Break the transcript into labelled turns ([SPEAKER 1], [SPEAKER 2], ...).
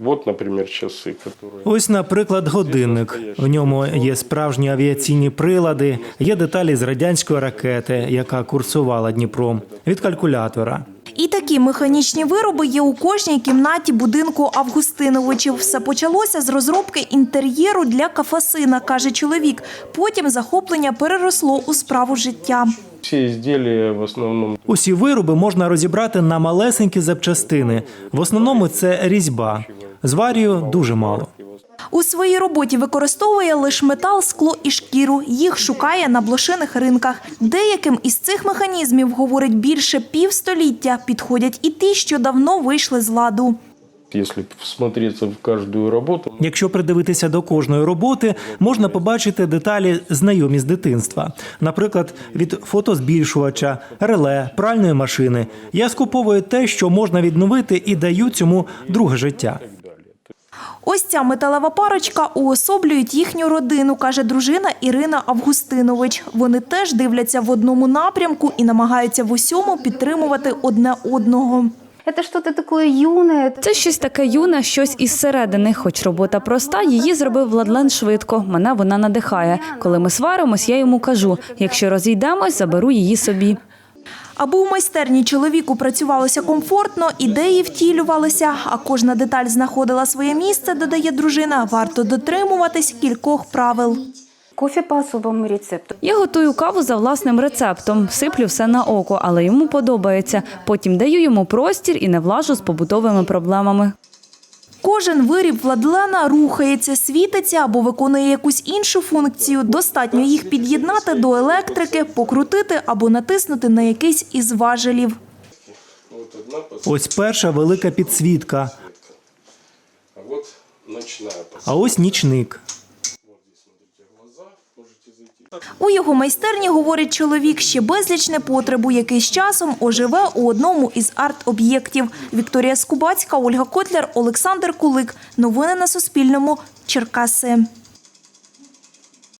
[SPEAKER 1] Вот, например, часы, которые...
[SPEAKER 2] Ось, наприклад, годинник. В ньому є справжні авіаційні прилади, є деталі з радянської ракети, яка курсувала Дніпром, від калькулятора.
[SPEAKER 3] І такі механічні вироби є у кожній кімнаті будинку Августиновичів. Все почалося з розробки інтер'єру для кафасина, каже чоловік. Потім захоплення переросло у справу життя.
[SPEAKER 1] Все изделия в основном
[SPEAKER 2] Усі вироби можна розібрати на малесенькі запчастини. В основному це різьба. Зварію дуже мало.
[SPEAKER 3] У своїй роботі використовує лише метал, скло і шкіру. Їх шукає на блошиних ринках. Деяким із цих механізмів, говорить, більше півстоліття. Підходять і ті, що давно вийшли з ладу.
[SPEAKER 1] если всмотреться в каждую работу,
[SPEAKER 2] Якщо придивитися до кожної роботи, можна побачити деталі знайомі з дитинства. Наприклад, від фотозбільшувача, реле, пральної машини. Я скуповую те, що можна відновити, і даю цьому друге життя.
[SPEAKER 3] Ось ця металева парочка уособлюють їхню родину, каже дружина Ірина Августинович. Вони теж дивляться в одному напрямку і намагаються в усьому підтримувати одне одного.
[SPEAKER 4] Это что-то такое юное.
[SPEAKER 5] Це щось таке юне, щось із середини. Хоч робота проста, її зробив Владлен швидко. Мене вона надихає. Коли ми сваримось, я йому кажу: якщо розійдемось, заберу її собі.
[SPEAKER 3] Аби у майстерні чоловіку працювалося комфортно, ідеї втілювалися, а кожна деталь знаходила своє місце, додає дружина. Варто дотримуватись кількох правил.
[SPEAKER 4] Кофе по особому рецепту.
[SPEAKER 5] Я готую каву за власним рецептом, сиплю все на око, але йому подобається. Потім даю йому простір і не влажу з побутовими проблемами.
[SPEAKER 3] Кожен виріб Владлена рухається, світиться або виконує якусь іншу функцію. Достатньо їх під'єднати до електрики, покрутити або натиснути на якийсь із важелів.
[SPEAKER 2] Ось перша велика підсвітка, а ось нічник.
[SPEAKER 3] У його майстерні, говорить чоловік, ще безліч непотребу, який з часом оживе у одному із арт-об'єктів. Вікторія Скубацька, Ольга Котляр, Олександр Кулик. Новини на Суспільному. Черкаси.